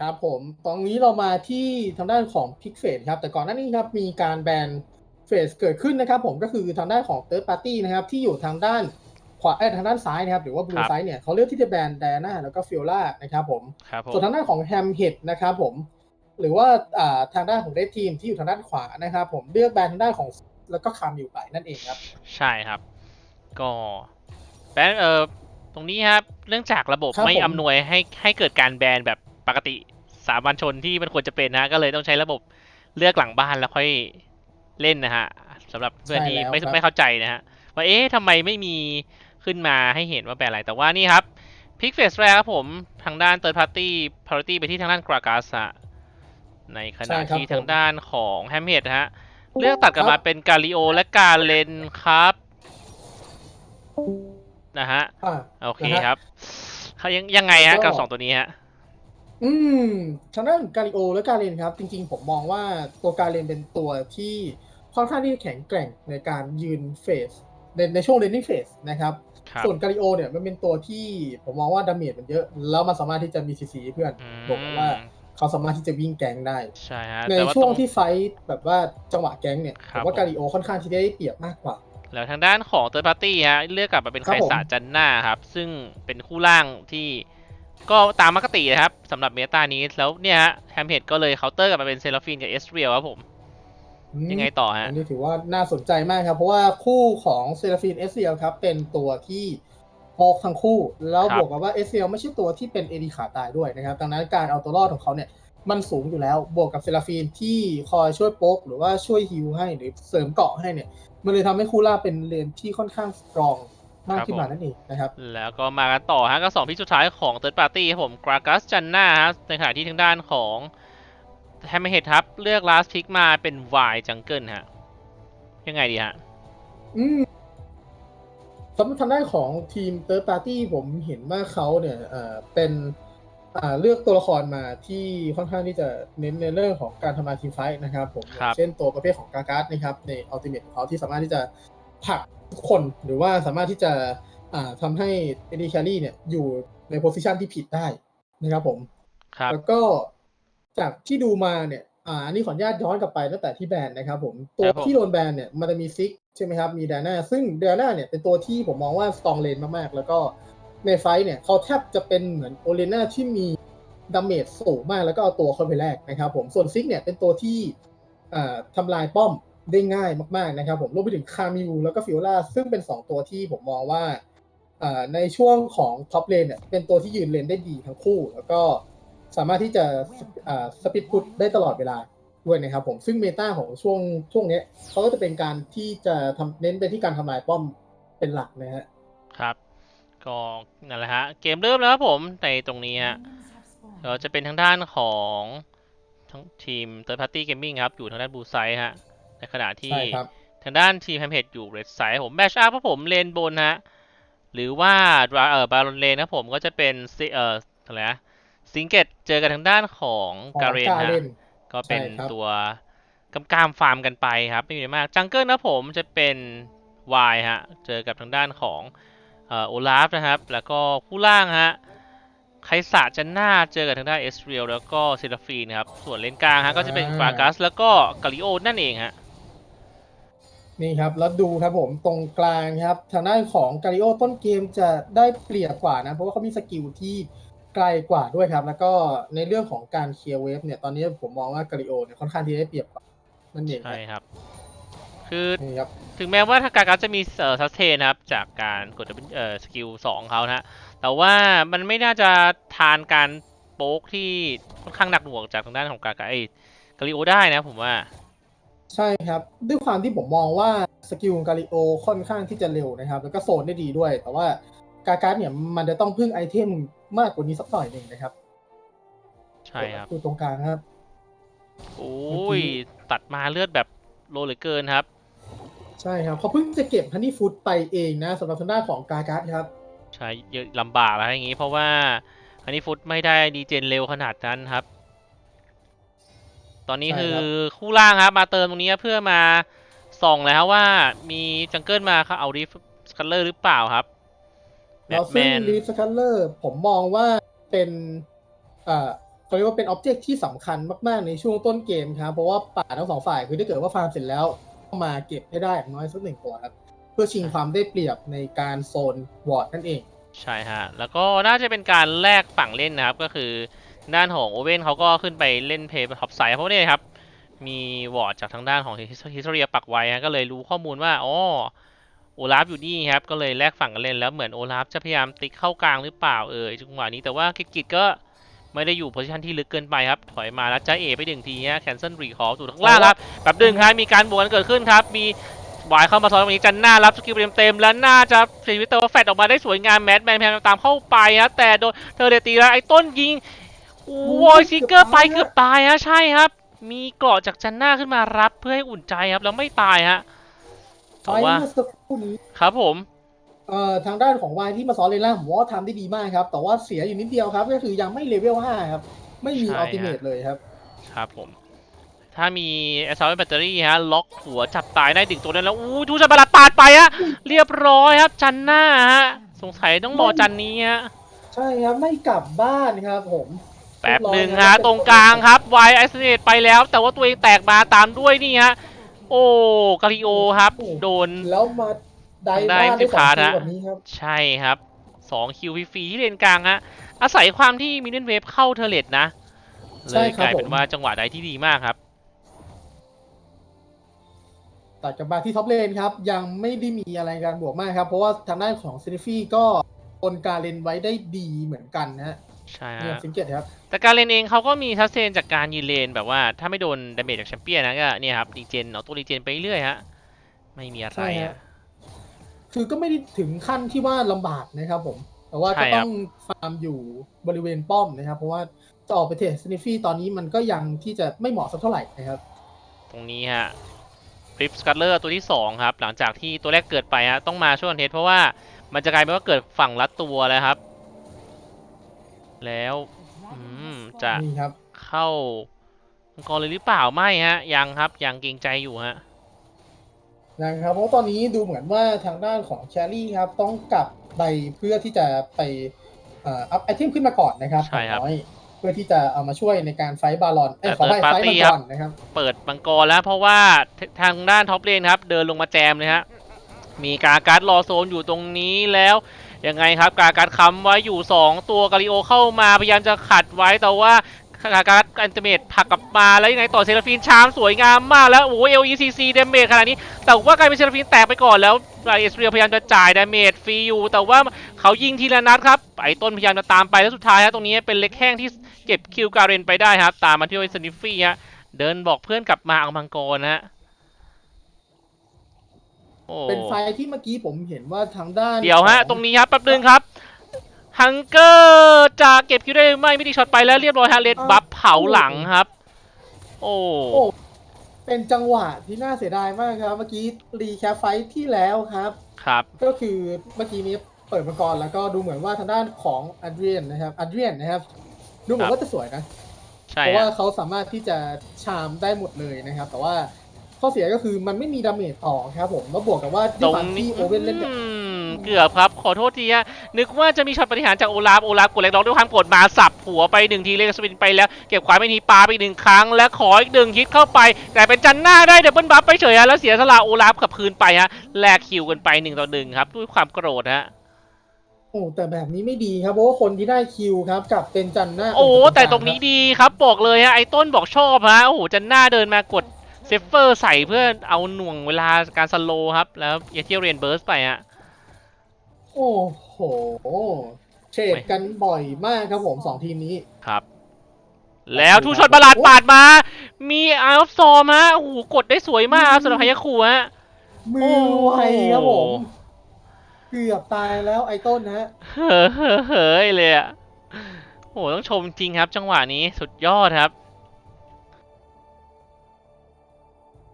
ครับผมตอนนี้เรามาที่ทางด้านของพิกเฟสครับ แต่ก่อนหน้านี้ครับมีการแบนเฟสเกิดขึ้นนะครับผมก็คือทางด้านของเ h ิร์ p ปาร์ตี้นะครับที่อยู่ทางด้านขวาเอ้ยทางด้านซ้ายนะครับหรือว่าบลูครับไซด์เนี่ยเขาเลือกที่จะแบนแดน่าแล้วก็ฟิโอล่านะครับผมครับผมส่วนทางด้านของแฮมเฮดนะครับผมหรือว่าอ่าทางด้านของเรดทีมที่อยู่ทางด้านขวานะครับผมเลือกแบนทางด้านของแล้วก็คามิวไปนั่นเองครับ ใช่ครับ ก็แบนเออตรงนี้ครับเนื่องจากระบบครับไม่ผมอำนวยให้ให้เกิดการแบนแบบ ปกติสามัญชนที่มันควรจะเป็นนะ ก็เลยต้องใช้ระบบเลือกหลังบ้านแล้วค่อยเล่นนะฮะสำหรับเพื่อนที่ใช่แล้วไม่ครับ ไม่เข้าใจนะฮะว่าเอ๊ะทำไมไม่มีขึ้นมาให้เห็นว่าแบนอะไร แต่ว่านี่ครับพิกเฟสแรกครับผมทางด้าน third party priority ไปที่ทางด้านกรากัสะในขใช่ณะครับที่ทางผมด้านของแฮมเฮดฮะ เลือกตัดกลับมาเป็นกาลิโอและกาเลนครับนะฮะ อ่า โอเคนะฮะ ครับเขายังยังไงฮะก็ กับสองตัวนี้ฮะ อืมทางด้านกาลิโอและกาเลนครับ จริงๆ ผมมองว่าตัวกาเลนเป็นตัวที่ค่อนข้างที่จะแข็งแกร่งในการยืนเฟสในในช่วงเลนนิ่งเฟสนะครับ ครับส่วนกาลิโอเนี่ยมันเป็นตัวที่ผมมองว่าดาเมจมันเยอะ แล้วมันสามารถที่จะมีซีซีเพื่อนอืบอกว่ามเขาสามารถที่จะวิ่งแก๊งได้ ใช่ฮะในแต่ว่าช่วงตร งที่ไฟท์แบบว่าจังหวะแก๊งเนี่ยคผรับ มว่าผมกาลิโอค่อนข้างที่จะได้เปรียบมากกว่า แล้วทางด้านของ third party ฮะเลือกกลับมาเป็นครัไคบผมสาจันน่าครับ ซึ่งเป็นคู่ล่างที่ ก็ตามปกตินะครับสำหรับเมตานี้แล้วเนี่ยฮะแฮมเฮดก็เลยเคาน์เตอร์กลับมาเป็นเซราฟินกับเอสเรียลครับผม อืมยังไงต่อฮะ อันนี้ถือว่าน่าสนใจมากครับ เพราะว่าคู่ของเซราฟินเอสเซียครับ เป็นตัวที่โปกทั้งคู่ แล้วครับ บวกกับว่าเอสเซียไม่ใช่ตัวที่เป็นเอดีขาตายด้วยนะครับ ดังนั้นการเอาตัวรอดของเขาเนี่ยมันสูงอยู่แล้ว บวกกับเซราฟินที่คอยช่วยโป๊กหรือว่าช่วยฮิวให้หรือเสริมเกาะให้เนี่ย มันเลยทำให้คู่ล่าเป็นเลนที่ค่อนข้างสตรอง มากขึ้นมานั่นเองนะครับ แล้วก็มากันต่อฮะก็สองพี่สุดท้ายของ third party ครับผมกรากัสจันน่าฮะในขณะที่ทางด้านของแฮมเฮดครับเลือก last pick มาเป็น Y jungle ฮะ ยังไงดีฮะ อืมสำหรับทางด้านของทีมเ h ิร์ p ปาร์ตี้ผมเห็นว่าเขาเนี่ยเอ่อเป็นอ่าเลือกตัวละครมาที่ค่อนข้างที่จะเน้นในเรื่องของการทำลายทีมไฟท์นะครับผมครับเช่นตัวประเภทของกาการ์ดนะครับในอัลติเมทของเขาที่สามารถที่จะ ผลักทุกคนหรือว่าสามารถที่จะอ่าทำให้เอดีแคลรี่เนี่ยอยู่ในโพซิชันที่ผิดได้นะครับผมครับแล้วก็จากที่ดูมาเนี่ยอ่าอันนี้ขออนุญาตย้อนกลับไปตั้งแต่ที่แบนนะครับผมตัวครับผมที่โดนแบนเนี่ยมันจะมีซิกใช่ไหมครับมีดาน่าซึ่งดาน่าเนี่ยเป็นตัวที่ผมมองว่าสตองเลนมากๆ แล้วก็ในไฟท์เนี่ยเขาแทบจะเป็นเหมือนโอเลน่าที่มีดาเมจสูงมากแล้วก็เอาตัวเข้าไปแลกนะครับผมส่วนซิกเนี่ยเป็นตัวที่อ่าทำลายป้อม ได้ง่ายมากๆนะครับ ผมรวมไปถึงคามิวแล้วก็ฟิโอลาซึ่งเป็นสองตัวที่ผมมองว่าในช่วงของท็อปเลนเนี่ยเป็นตัวที่ยืนเลนได้ดีทั้งคู่ แล้วก็สามารถที่จะสปีดพุทได้ตลอดเวลาด้วยนะครับผมซึ่งเมตาของช่วงช่วงนี้เขาก็จะเป็นการที่จะทำเน้นไปที่การทำลายป้อมเป็นหลักนะฮะครับ ก็นั่นแหละฮะเกมเริ่มแล้วครับผมในตรงนี้ฮะเราจะเป็นทางด้านของทั้งทีม third party gaming ครับ อยู่ทางด้านบูไซฮะ ในขณะที่ใช่ครับทางด้านทีมแฮมเฮดอยู่เรดไซด์ผมแมชอัพครับผมเลนบนฮะหรือว่าเอ่อบาลอนเลนครับผมก็จะเป็นซิเอ่ออะไรนะซิงเกตเจอกันทางด้านของของการเรนกาฮะเรนก็เป็นใช่ครับตัวกำกามฟาร์มกันไปครับไม่มีอะไรมากจังเกิลนะผมจะเป็นวายฮะเจอกับทางด้านของเอ่อโอลาฟนะครับ แล้วก็คู่ล่างฮะไคสะจันนาเจอกับทางด้านเอสเรียลแล้วก็เซราฟีนะครับ ส่วนเลนกลางฮะก็จะเป็นฟากัสแล้วก็กาลิโอนั่นเองฮะ นี่ครับ แล้วดูครับผมตรงกลางครับ ทางด้านของกา r ิโอต้นเกมจะได้เปรียบกว่านะ เพราะว่าเขามีสกิลที่ไกลกว่าด้วยครับ แล้วก็ในเรื่องของการเคลียร์เวฟเนี่ยตอนนี้ผมมองว่ากา r ิโอเนี่ยค่อนข้างที่ได้เปรียบกว่านั่นเองคใช่รับครับ คือนี่ครับ ถึงแม้ว่าทางการกัสจะมีเอ่อซัสเทนนะครับ จากการกดเอ่อสกิลสองเขานะฮะแต่ว่ามันไม่น่าจะทานการโป๊กที่ค่อนข้างหนักหน่วงจากทางด้านของกากาไอ้กาลิโอได้นะผมว่า ใช่ครับ ด้วยความที่ผมมองว่าสกิลของกาลิโอค่อนข้างที่จะเร็วนะครับ แล้วก็โซนได้ดีด้วย แต่ว่ากาการ์ดเนี่ยมันจะต้องพึ่งไอเทมมากกว่านี้สักหน่อยหนึ่งนะครับใช่ครับดูตรงกลางครับโอ้ยตัดมาเลือดแบบโลเหลือเกินครับ ใช่ครับเขาเพิ่งจะเก็บฮันนี่ฟูดไปเองนะสำหรับทางด้านของกาการ์ดครับใช่เยอะลำบากแล้วอย่างงี้เพราะว่าอันนี้ฟุตไม่ได้ดีเจนเร็วขนาดนั้นครับ ตอนนี้ใช่คือครับคู่ล่างครับมาเติมตรงนี้เพื่อมาส่องแล้วว่ามีจังเกิลมาครับเอาดิฟสคัลเลอร์หรือเปล่าครับแบแล้วทแมซึ่งนลีฟสคัลเลอร์ผมมองว่าเป็นอ่าเขาเรียกว่าเป็นอ็อบเจกต์ที่สำคัญมากๆในช่วงต้นเกมครับ เพราะว่าป่าทั้งสองฝ่ายคือถ้าเกิดว่าฟาร์มเสร็จแล้วต้องมาเก็บให้ได้อย่างน้อยสักหนึ่งตัวครับ เพื่อชิงความได้เปรียบในการโซนวอร์ดนั่นเอง ใช่ฮะ แล้วก็น่าจะเป็นการแลกฝั่งเล่นนะครับก็คือ ด้านของโอเว่นเขาก็ขึ้นไปเล่นเพย์ท็อปไซด์เพราะนี่ครับ มีวอร์ดจากทางด้านของฮิสโตเรียปักไว้ฮะก็เลยรู้ข้อมูลว่าอ๋อโอลาฟอยู่นี่ครับ ก็เลยแลกฝั่งกันเล่นแล้วเหมือนโอลาฟจะพยายามติ๊กเข้ากลางหรือเปล่าเอ่ยจังหวะนี้แต่ว่ากิจกิจก็ไม่ได้อยู่โพซิชันที่ลึกเกินไปครับ ถอยมาแล้วจ้าเอไปหนึ่งทีฮะแคนเซิลรีคอร์อยู่ข้างล่างครับแบบดึงครับมีการบวกกันเกิดขึ้นครับ มีวายเข้ามาซ้อนตรงนี้จันหน้ารับสกิลเต็มๆแล้วน่าจะเสียชีวิตแต่ว่าแฟดออกมาได้สวยงามแมทแมนพยายามตามเข้าไปฮะแต่โดนเธอเดตีแล้วไอ้ต้นยิง วอยซิกเกอร์ไปเกือบตายฮะใช่ครับ มีเกราะจากจันหน้าขึ้นมารับเพื่อให้อุ่นใจครับแล้วไม่ตายฮะไฟแต่ว่าเมื่อสักครู่นี้ครับผมเอ่อทางด้านของวายที่มาซ้อนเลนล่างผมว่าทำได้ดีมากครับ แต่ว่าเสียอยู่นิดเดียวครับ ก็คือยังไม่เลเวล5ครับ ไม่มีใช่อัฮะลติเมทเลยครับ ครับผม ถ้ามีแอสซาร์แบตเตอรี่ฮะ ล็อกหัวจับตายได้ดึงตัวนั้นแล้ว อู้ทูจะบาลาปาดไปฮะ เรียบร้อยครับ จันหน้าฮะ สงสัยต้องรอจันนี้ฮะ ใช่ครับ ไม่กลับบ้านครับผมแป๊บหนึ่งฮะตรงกลางครับไวไอซ์เนตไปแล้ว แต่ว่าตัวเองแตกมาตามด้วยนี่ฮะโอ้กาลิโอครับ โดนแล้วมาได้ได้บ้านได้สองพาร์ทฮะใช่ครับสองคิวฟรีที่เลนกลางฮะอาศัยความที่มินเนนเวฟเข้าเทเลตนะเลยกลายเป็นมว่าจังหวะใดที่ดีมากครับตัดกลับมาที่ท็อปเลนครับ ยังไม่ได้มีอะไรการบวกมากครับ เพราะว่าทางด้านของซินิฟี่ก็บนการเลนไว้ได้ดีเหมือนกันนะฮะ ใช่เนี่ยฮะ สิงเกตครับแต่การเลนเองเขาก็มีทัสเซนจากการยืนเลนแบบว่าถ้าไม่โดนดาเมจจากแชมเปี้ยนนะก็เนี่ยครับรีเจนเอาตัวรีเจนไปเรื่อยฮะ ไม่มีอะไรใช่ฮะอะ คือก็ไม่ได้ถึงขั้นที่ว่าลำบากนะครับผม แต่ว่าใช่ก็ครับ ต้องฟาร์มอยู่บริเวณป้อมนะครับ เพราะว่าจะออกไปเทรดซินิฟี่ตอนนี้มันก็ยังที่จะไม่เหมาะสักเท่าไหร่นะครับ ตรงนี้ฮะฟลิปสกัตเลอร์ตัวที่ 2 ครับ หลังจากที่ตัวแรกเกิดไปฮะต้องมาช่วยกันเทสเพราะว่ามันจะกลายเป็นว่าเกิดฝั่งละตัวแล้วครับ แล้วอืมจะนี่ครับ เข้ามังกรเลยหรือเปล่าไม่ฮะ ยังครับยังเกรงใจอยู่ฮะ นะครับ เพราะว่าตอนนี้ดูเหมือนว่าทางด้านของแครี่ครับต้องกลับไปเพื่อที่จะไปเอ่ออัพไอเทมขึ้นมาก่อนนะครับใช่ครับอย่างน้อยเพื่อที่จะเอามาช่วยในการไฟท์บาลอนเอ้ยแต่ขอไป third ไฟท์ party มังคกรับรนะครับ เปิดมังกรแล้วเพราะว่าททางด้านท็อปเลนครับ เดินลงมาแจมเลยฮะ มีกาการ์ดรอโซนอยู่ตรงนี้แล้ว ยังไงครับกาการ์ดค้ำไว้อยู่ 2 ตัวกาลิโอเข้ามาพยายามจะขัดไว้แต่ว่ากาการ์ดอันเตเมตผลักกลับมาแล้วยังไงต่อเซราฟินชามสวยงามมากแล้วโอ้เอลอีซีซีเดเมจขนาดนี้ แต่ว่ากลายเป็นเซราฟินแตกไปก่อนแล้วไอเอสเรียพยายามจะจ่ายเดเมจฟรีอยู่ แต่ว่าเขายิงทีละนัดครับไอต้นพยายามจะตามไปแล้วสุดท้ายฮะตรงนี้เป็นเล็กแข้งที่เก็บคิวการเรนไปได้ครับตามมาที่โอเอสนิฟฟี่ฮะเดินบอกเพื่อนกลับมาเอามังกรนะฮะ เป็นไฟท์ที่เมื่อกี้ผมเห็นว่าทางด้าน เดี๋ยวฮะของตรงนี้ครับแป๊บนึงครับ ฮังเกอร์จะเก็บคิวได้หรือไม่ไม่ดีช็อตไปแล้วเรียบร้อยฮะเลดบัฟเผาหลังครับ โอ้โอ้เป็นจังหวะที่น่าเสียดายมากครับ เมื่อกี้รีแคปไฟท์ที่แล้วครับ ครับ ก็คือเมื่อกี้นี้เปิดมาก่อนแล้วก็ดูเหมือนว่าทางด้านของอัดเรียนนะครับอัดเรียนนะครับ ดูเหมือนว่าจะสวยนะใช่เพราะว่าฮะเขาสามารถที่จะชามได้หมดเลยนะครับ แต่ว่า ข้อเสียก็คือมันไม่มีดาเมจต่อครับผมแล้วบวกกับว่าตที่รงฝั่งนี้ที่โอเว่นเล่นเนี่ย อืมเกือบครับขอโทษทีฮะนึกว่าจะมีช็อตปฏิหารย์จากโอลาฟโอลาฟกดเล็กน้องด้วยความกดมาสับหัวไปหนึ่งทีเลกสปินไปแล้วเก็บขวาไม่ทีปาไปอีกหนึ่งครั้ง และขออีกหนึ่งฮิตเข้าไปแต่เป็นจันหน้าได้เดับเบิลบัฟไปเฉยฮะแล้วเสียสละโอลาฟขับคืนไปฮะแลกคิวกันไปหนึ่งต่อหนึ่งครับด้วยความโกรธฮะ โอ้แต่แบบนี้ไม่ดีครับเพราะว่าคนที่ได้คิวครับกลับเป็นจันหน้าโอ้เป็แต่กตรงนี้ดีครับบอกเลยฮะไอ้ต้นบอกชอบฮะโอ้โหจันหน้าเดินมากด เซฟเฟอร์ใส่เพื่อเอาหน่วงเวลาการสโลว์ครับ แล้วเอเทียเรียนเบิร์สไปฮะโอ้โหเทรดกันบ่อยมากครับผมสองทีมนี้ครับ แล้วทูช็อตประหลาดปาดมา มีอาร์ฟซอมฮะโอ้โหกดได้สวยมากครับสำหรับพยาคูฮะมือไวครับผม เกือบตายแล้วไอ้ต้นนะฮะเฮ้อเฮ้อเฮ้ยเลยอะโอ้โหต้องชมจริงครับ จังหวะนี้สุดยอดครับ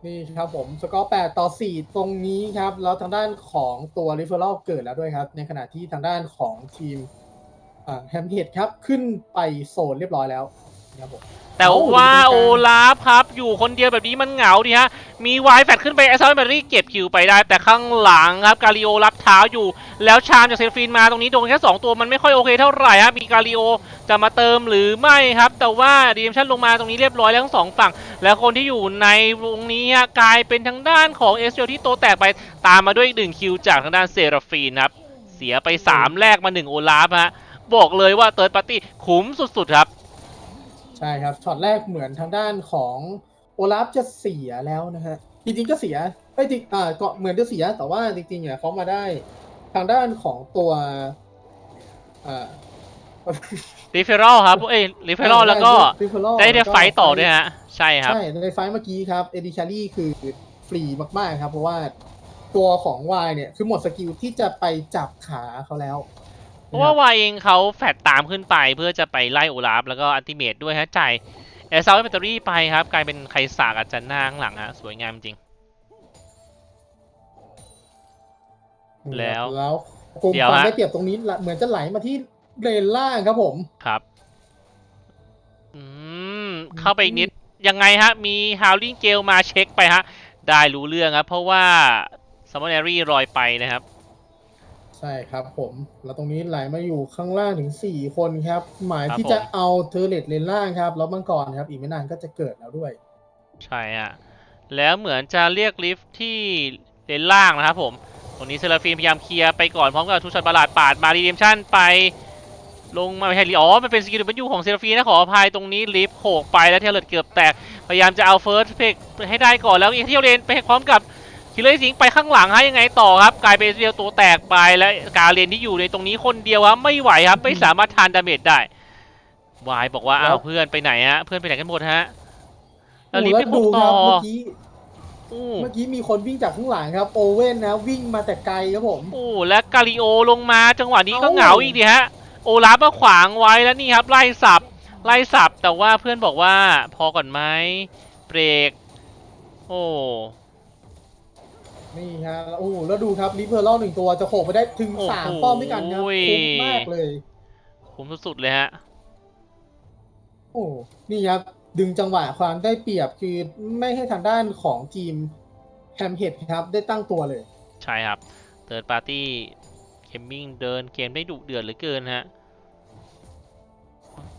นี่ครับผมสกอร์8ต่อ4ตรงนี้ครับ แล้วทางด้านของตัวริเฟอรัลเกิดแล้วด้วยครับ ในขณะที่ทางด้านของทีมแฮมเฮดครับ ขึ้นไปโซนเรียบร้อยแล้ว แต่ว่าโอลาฟครับ อยู่คนเดียวแบบนี้มันเหงาดิฮะ มีวายแฟดขึ้นไปแอสซัมเบรี่เก็บคิวไปได้ แต่ข้างหลังครับ กาลิโอรับเท้าอยู่ แล้วชามจากเซฟินมาตรงนี้โดนแค่ 2 ตัวมันไม่ค่อยโอเคเท่าไหร่ฮะ มีกาลิโอจะมาเติมหรือไม่ครับ แต่ว่าดีเมชั่นลงมาตรงนี้เรียบร้อยแล้วทั้งสองฝั่ง แล้วคนที่อยู่ในวงนี้ฮะกลายเป็นทางด้านของเอสเที่โตแตกไปตามมาด้วยอีกหนึ่งคิวจากทางด้านเซราฟีนครับเสียไปสามแรกมาหนึ่งโอลาฟฮะบอกเลยว่าเติร์ดปาร์ตี้คุ้มสุดๆครับ ใช่ครับช็อตแรกเหมือนทางด้านของโอลาฟจะเสียแล้วนะฮะจริงๆก็เสียไอ้ยจริงอ่าก็เหมือนจะเสียแต่ว่าจริงๆเนี่ยเขามาได้ทางด้านของตัวอ่ารีเฟอรัลครับเอ้ยรีเฟอรัลแล้วก็ referral ได้ได้แล้วก็ไฟต์ต่อด้วยฮะใช่ครับ ใช่ในไฟล์เมื่อกี้ครับเอดิชารี่คือฟรีมากๆครับ เพราะว่าตัวของวายเนี่ยคือหมดสกิลที่จะไปจับขาเขาแล้วเพ ราะว่าวายเองเขาแฟดตามขึ้นไปเพื่อจะไปไล่โอลาฟแล้วก็อัลติเมตด้วยฮะจ่ายแอร์ซาวแบตเตอรี่ไปครับกลายเป็นไคสากอาจารย์หน้าข้างหลังฮะสวยงามจริง แล้ว แล้วกลุ่มเดี๋ยวความฮะ ได้เปรียบตรงนี้ละเหมือนจะไหลมาที่เลนล่างครับผม ครับ อืม เข้าไปอีกนิด ยังไงฮะ มีฮาวลิงเกลมาเช็คไปฮะ ได้รู้เรื่องครับ เพราะว่าซัมมอนแอรี่ลอยไปนะครับ ใช่ครับผม แล้วตรงนี้ไหลมาอยู่ข้างล่างถึง 4 คนครับ หมายครับที่ผมจะเอาเทอร์เลตเลนล่างครับ แล้วมังกรครับ อีกไม่นานก็จะเกิดแล้วด้วย ใช่ฮะแล้วเหมือนจะเรียกลิฟท์ที่เลนล่างนะครับผม ตรงนี้เซราฟีนพยายามเคลียร์ไปก่อนพร้อมกับทุกช็อตประหลาดปาดมารีเดมชั่นไป ลงมาไม่ใช่อ๋อ มันเป็นสกิลบันยูของเซราฟีนนะขออภัยตรงนี้ลิฟต์โขกไปแล้วเทเลตเกือบแตก พยายามจะเอาเฟิร์สเพกให้ได้ก่อนแล้วอีกเที่ยวเลนไปพร้อมกับ คิลเลอร์สิงไปข้างหลังฮะยังไงต่อครับ กลายเป็นเดียวตัวแตกไปแล้วการเลนที่อยู่ในตรงนี้คนเดียวครับไม่ไหวครับไม่สามารถทานดาเมจได้วายบอกว่าแล้วอ้าวเพื่อนไปไหนฮะเพื่อนไปไหนกันหมดฮะแล้วลิฟโอ้ต์ไปดูโขกคต่รัอเมื่อกี้อู้เมื่อกี้มีคนวิ่งจากข้างหลังครับโอเว่นนะวิ่งมาแต่ไกลครับผมโอ้และกาลิโอลงมาจังหวะนี้ก็เอ้าเหงาอีกดิฮะโอลาฟมาขวางไว้แล้วนี่ครับไล่สับไล่สับแต่ว่าเพื่อนบอกว่าพอก่อนไหมเบรกโอ้ นี่ฮะแล้วโอ้โหแล้วดูครับลิเวอร์ลหนึ่งตัวจะโขกไปได้ถึงโอ้โหสามป้อมด้วยกันครับคุ้มมากเลยคุ้มสุดๆเลยฮะ โอ้นี่ครับดึงจังหวะความได้เปรียบคือไม่ให้ทางด้านของทีมแฮมเฮดครับได้ตั้งตัวเลย ใช่ครับเ h ิร์ดปาร์ตี้เคมมิ่งเดินเกมได้ดุเดือดเหลือเกินฮะ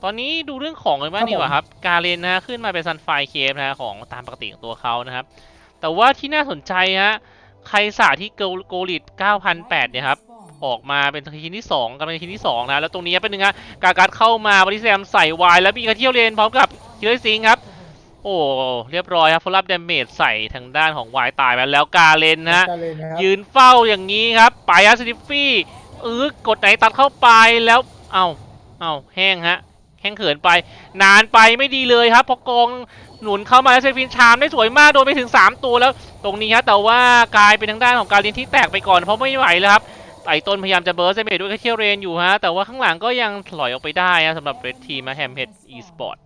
ตอนนี้ดูเรื่องของกันบ้างครับดีกว่าครับ กาเลนนะฮะขึ้นมาเป็นซันไฟเคฟนะฮะของตามปกติของตัวเขานะครับ แต่ว่าที่น่าสนใจฮะ ไคสาที่โกลโกลิด9,008เนี่ยครับออกมาเป็นทีมที่2กำลังทีมที่2นะแล้วตรงนี้เป็นหนึ่งฮะกาการดเข้ามาบริแซมใส่วายแล้วมีกระเที่ยวเลนพร้อมกับคิลเลอร์ซิงครับโอ้เรียบร้อยครับฟลับเดเมจใส่ทางด้านของวายตายไปแล้วกาเลนนะฮะกาเลนนะครับยืนเฝ้าอย่างนี้ครับไปอาร์ซิฟฟี่เออกดไหนตัดเข้าไปแล้วเอาเอาแห้งฮะแห้งเขินไป นานไปไม่ดีเลยครับเพอกอง หนุนเข้ามาแล้วเซฟินชามได้สวยมากโดนไปถึง 3 ตัวแล้ว ตรงนี้ฮะแต่ว่ากลายเป็นทางด้านของการเรียนที่แตกไปก่อนเพราะไม่ไหวแล้วครับไต่ต้นพยายามจะเบิร์สเซเมดด้วยเคียวเรนอยู่ฮะ แต่ว่าข้างหลังก็ยังถลอยออกไปได้ฮะสำหรับเรดทีมแฮมเฮดอีสปอร์ต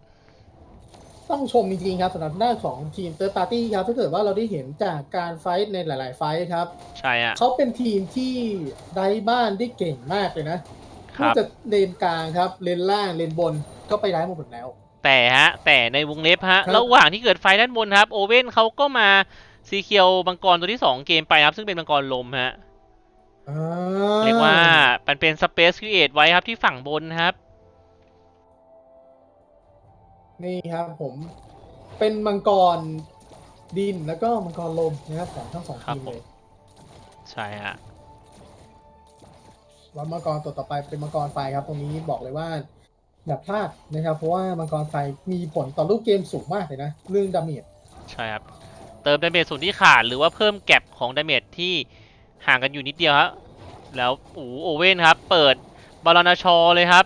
ต้องชมจริงๆครับสำหรับหน้านของทีมเตอร์ปาร์ตี้ครับถ้าเกิดว่าเราได้เห็นจากการไฟท์ในหลาย ๆ ไฟท์ครับ ใช่ฮะเขาเป็นทีมที่ได้บ้านได้เก่งมากเลยนะคไม่รับว่าจะเลนกลางครับเลนล่างเลนบนก็ไปได้หมดแล้ว แต่ฮะ แต่ในวงเล็บฮะครับระหว่างที่เกิดไฟด้านบนครับ โอเว่นเขาก็มาซีเคียวมังกรตัวที่2เกมไปครับ ซึ่งเป็นมังกรลมฮะอ่เรียกว่ามันเป็นสเปซครีเอทไว้ครับที่ฝั่งบนครับ นี่ครับผมเป็นมังกรดินแล้วก็มังกรลมนะครับของทั้งสองครับทีมผมเลยใช่ฮะแล้วมังกรตัวต่อไปเป็นมังกรไฟครับ ตรงนี้บอกเลยว่า อย่าพลาดนะครับ เพราะว่ามังกรไฟมีผลต่อลูกเกมสูงมากเลยนะ เรื่องดาเมจใช่ครับ เติมดาเมจส่วนที่ขาดหรือว่าเพิ่มแก็บของดาเมจที่ห่างกันอยู่นิดเดียวครับแล้วอูโอเว่นครับ เปิดบาลานาชอเลยครับ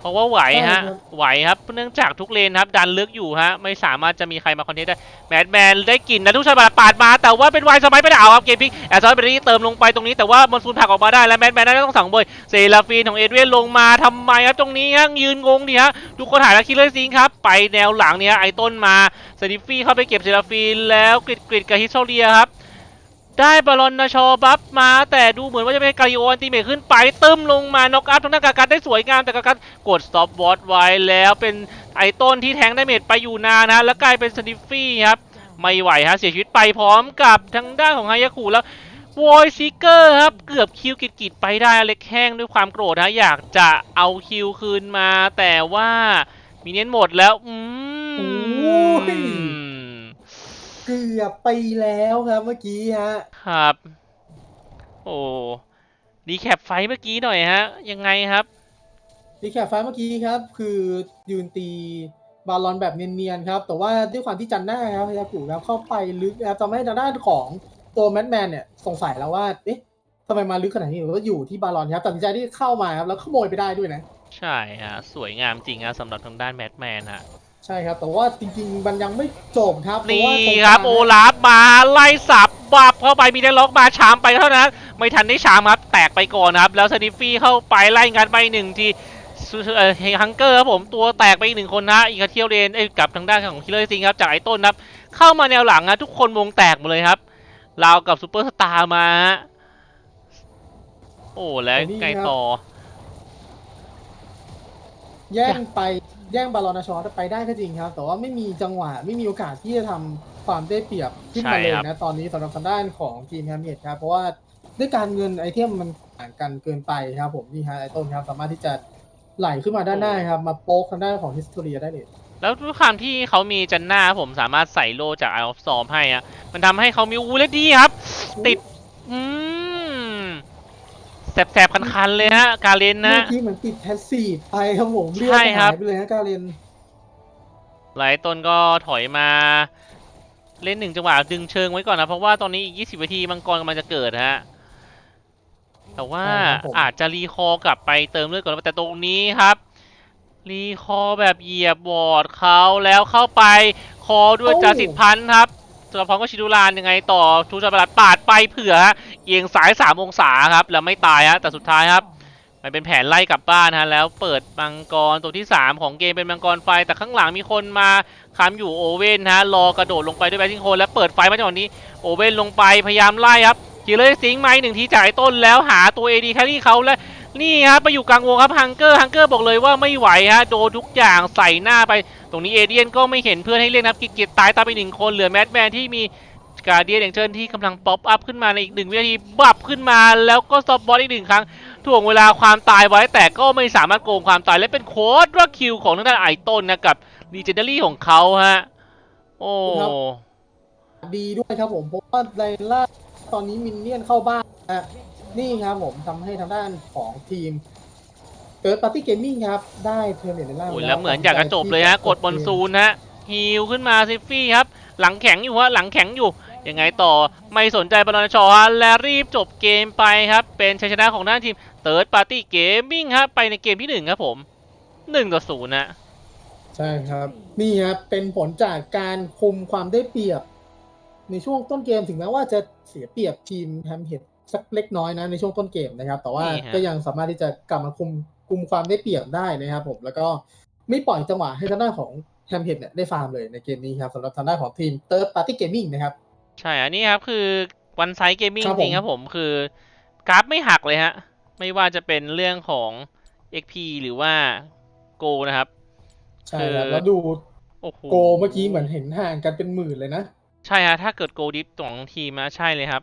เพราะว่าไหวฮะ ไหวครับ เนื่องจากทุกเลนครับ ดันลึกอยู่ฮะ ไม่สามารถจะมีใครมาคอนเทนต์ได้ แมดแมนได้กลิ่นนะทุกชายบาดปาดมา แต่ว่าเป็นวายสมัยไปได้เอาครับ เกมพิกแอสซอนเบอรี่เติมลงไปตรงนี้ แต่ว่ามอนซูนผลักออกมาได้ แล้วแมดแมนน่าจะต้องสั่งเบยเซราฟีนของเอเดรียนลงมาทำไมครับ ตรงนี้ยังยืนงงดิฮะ ทุกคนหายแล้วคิลเลอร์ซิงครับ ไปแนวหลังเนี่ยไอต้นมาสติฟฟี่เข้าไปเก็บเซราฟีนแล้วกริดกริดกับฮิสโซเลียครับ ได้บอลนชอบัฟมา แต่ดูเหมือนว่าจะเป็นกาลิโออันติเมทขึ้นไปตึมลงมานอกอัพทางด้านกากัดได้สวยงามแต่กากัดกดสต็อปวอตไว้แล้วเป็นไอต้นที่แทงได้เมจไปอยู่นานนะแล้วกลายเป็นสติฟฟี่ครับไม่ไหวฮะเสียชีวิตไปพร้อมกับทางด้านของฮายากุแล้ววอยซิเกอร์ครับเกือบคิวกิดกิดๆไปได้อเล็กแห้งด้วยความโกรธนะอยากจะเอาคิวคืนมา แต่ว่ามีเน้นหมดแล้ว อืม เกือบไปแล้วครับเมื่อกี้ฮะ ครับ โอ้ดีแคปไฟท์เมื่อกี้หน่อยฮะ ยังไงครับดีแคปไฟล์เมื่อกี้ครับ คือยืนตีบาลอนแบบเนียนๆครับ แต่ว่าด้วยความที่จันหน้าครับพยากุครับเข้าไปลึกนะครับทำให้ทางด้านของตัวแมทแมนเนี่ยสงสัยแล้วว่า เอ๊ะทำไมมาลึกขนาดนี้หรือว่าอยู่ที่บาลอนครับตัดสินใจที่เข้ามาครับแล้วขโมยไปได้ด้วยนะ ใช่ฮะสวยงามจริงฮะสำหรับทางด้านแมทแมนฮะ ใช่ครับ แต่ว่าจริงๆ มันยังไม่จบครับเพราะนี่ว่าตงกลางครับโอลาฟมาไล่สับบับเข้าไปมีได้ล็อกมาชามไปเท่านั้น ไม่ทันได้ชามครับแตกไปก่อนครับ แล้วสนิฟฟี่เข้าไปไล่งานไปหนึ่งทีซูเอ่อฮังเกอร์ครับผมตัวแตกไปอีกหนึ่งคนนะอีกาเทียวเรนเอ้ยกับทางด้านของคิลเลอร์ซิงครับจากไอ้ต้นครับ เข้ามาแนวหลังนะทุกคนวงแตกหมดเลยครับราวกับซูเปอร์สตาร์มาฮะโอ้แล้วไงต่อ แย่งไป แย่งบาลอนนาชอตไปได้ก็จริงครับ แต่ว่าไม่มีจังหวะไม่มีโอกาสที่จะทำความได้เปรียบขึ้นมาเลยใช่ครันะบ ตอนนี้สำหรับทางด้านของทีมแฮมเมดครับ เพราะว่าด้วยการเงินไอเทมมันต่างกันเกินไปครับผมนี่ฮะไอต้นครับสามารถที่จะไหลขึ้นมาด้านหน้าครับมาโป๊กทางด้านของฮิสโตเรียได้เลย แล้วด้วยความที่เขามีจันหน้าครับผมสามารถใส่โล่จากไอออฟซอมให้อะมันทำให้เขามีอูเลดีครับ ติด อืม แสบๆ คันๆ เลยฮะ การเล่นนะ เมื่อกี้เหมือนติดแพสซีฟไปครับผมเลือดใช่ครับหายไปเลยฮะกาเรนหลายต้นก็ถอยมา เล่นหนึ่งจังหวะดึงเชิงไว้ก่อนนะ เพราะว่าตอนนี้อีก 20นาทีมังกรกำลังจะเกิดฮะ แต่ว่าอาจจะรีคอร์กลับไปเติมเลือดก่อนแต่ตรงนี้ครับ รีคอร์แบบเหยียบบอร์ดเขาแล้วเข้าไปคอด้วยจาสิทธิ์พันธ์ครับ ตัวพร้อมก็ชิดูรานยังไงต่อทูจาประหลัดปาดไปเผื่อฮะเอียงสาย 3 องศาครับ แล้วไม่ตายฮะแต่สุดท้ายครับ มันเป็นแผนไล่กลับบ้านฮะแล้วเปิดมังกรตัวที่ 3 ของเกมเป็นมังกรไฟ แต่ข้างหลังมีคนมาค้ำอยู่โอเว่นฮะรอกระโดดลงไปด้วยแบททิงโคนแล้วเปิดไฟมาจังหวะนี้โอเว่นลงไปพยายามไล่ครับคิลเลอร์ซิงค์มาอีกหนึ่งทีจ่ายต้นแล้วหาตัวเอดีแครี่เขาและ นี่ครับไปอยู่กลางวงครับฮังเกอร์ฮังเกอร์บอกเลยว่าไม่ไหวฮะโดนทุกอย่างใส่หน้าไป ตรงนี้เอเดียนก็ไม่เห็นเพื่อนให้เล่นครับกิจกิตายตามไปหนึ่งคนเหลือแมดแมนที่มีการเดียนอย่างเชิญที่กำลังป๊อปอัพขึ้นมาในอีกหนึ่งวินาทีบับขึ้นมาแล้วก็สต็อปบอลอีกหนึ่งครั้งถ่วงเวลาความตายไว้แต่ก็ไม่สามารถโกงความตายและเป็นโค้ดว่าคิวของทางด้านไอต้นนะกับดีเจนเดอรี่ของเขาฮะโอ้ดีด้วยครับผมเพราะว่าในล่าตอนนี้มินเนี่ยนเข้าบ้านนะ นี่ครับผมทำให้ทางด้านของทีมเกิดปาร์ตี้เกมมิ่งครับ ได้เทอร์เนตในล่างโอ้ยแล้วเหมือนอยากจะจบเลยฮะ กดบนซูนฮะฮิวขึ้นมาซิฟฟี่ครับ หลังแข็งอยู่ฮะหลังแข็งอยู่ยังไงต่อไม่สนใจบอลนชอฮะและรีบจบเกมไปครับ เป็นชัยชนะของด้านทีมเติร์ดปาร์ตี้เกมมิ่งฮะไปในเกมที่หนึ่งครับผมหนึ่งต่อศูนย์นะใช่ครับ นี่ครับเป็นผลจากการคุมความได้เปรียบ ในช่วงต้นเกมถึงแม้ว่าจะเสียเปรียบทีมแฮมเฮด สักเล็กน้อยนะในช่วงต้นเกมนะครับ แต่ว่านี่ฮะก็ยังสามารถที่จะกลับมาคุมคุมความได้เปรียบได้นะครับ ผมแล้วก็ไม่ปล่อยจังหวะให้ทางด้านของแฮมเฮดเนี่ยได้ฟาร์มเลยในเกมนี้ครับสำหรับทางด้านของทีมเติร์ดปาร์ตี้เกมมิ่งนะครับ ใช่อันนี้ครับคือวันไซต์เกมมิ่งครับจริงครับผมคือกราฟไม่หักเลยฮะ ไม่ว่าจะเป็นเรื่องของ XP หรือว่า Go นะครับ ใช่ครับคือแล้วดูโอ้โหโกเมื่อกี้เหมือนเห็นห่างกันเป็นหมื่นเลยนะ ใช่ฮะถ้าเกิด Go ดิฟสองทีมนะใช่เลยครับ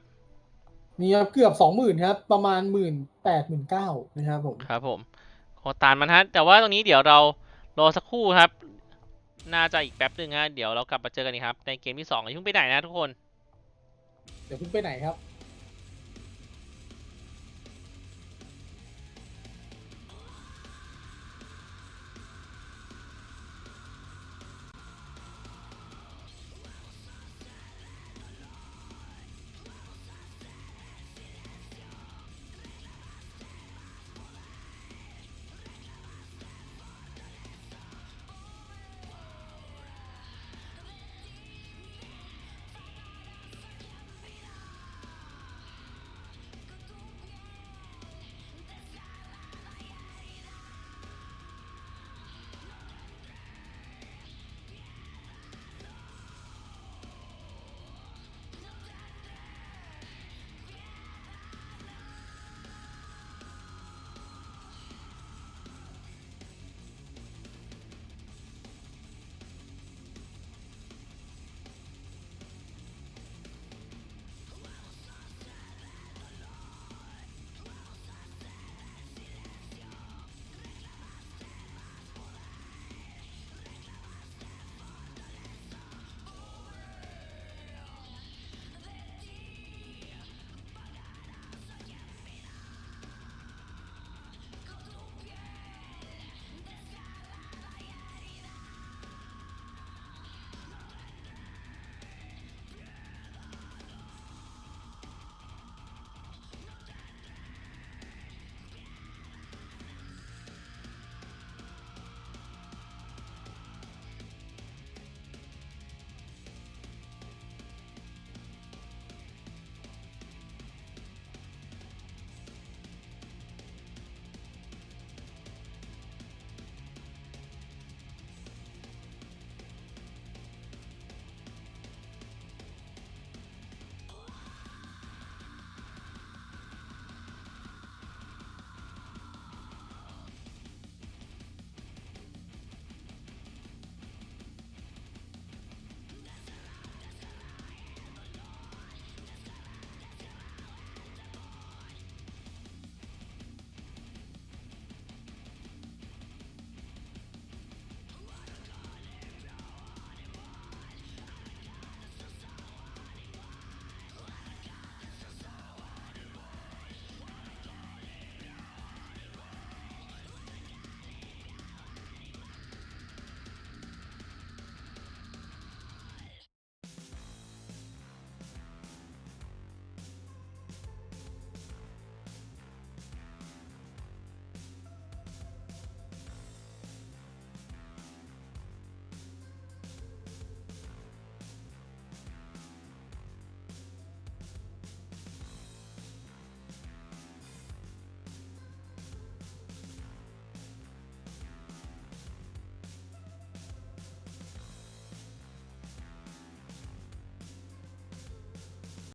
นี่ครับเกือบสองหมื่นครับ ประมาณหมื่นแปดหมื่นเก้านะครับผม ครับผมขอตามมันฮะ แต่ว่าตรงนี้เดี๋ยวเรารอสักครู่ครับ น่าจะอีกแป๊บหนึ่งฮะ เดี๋ยวเรากลับมาเจอกันอีกครับ ในเกมที่2อย่าเพิ่งไปไหนนะทุกคน เดี๋ยวคุณไปไหนครับ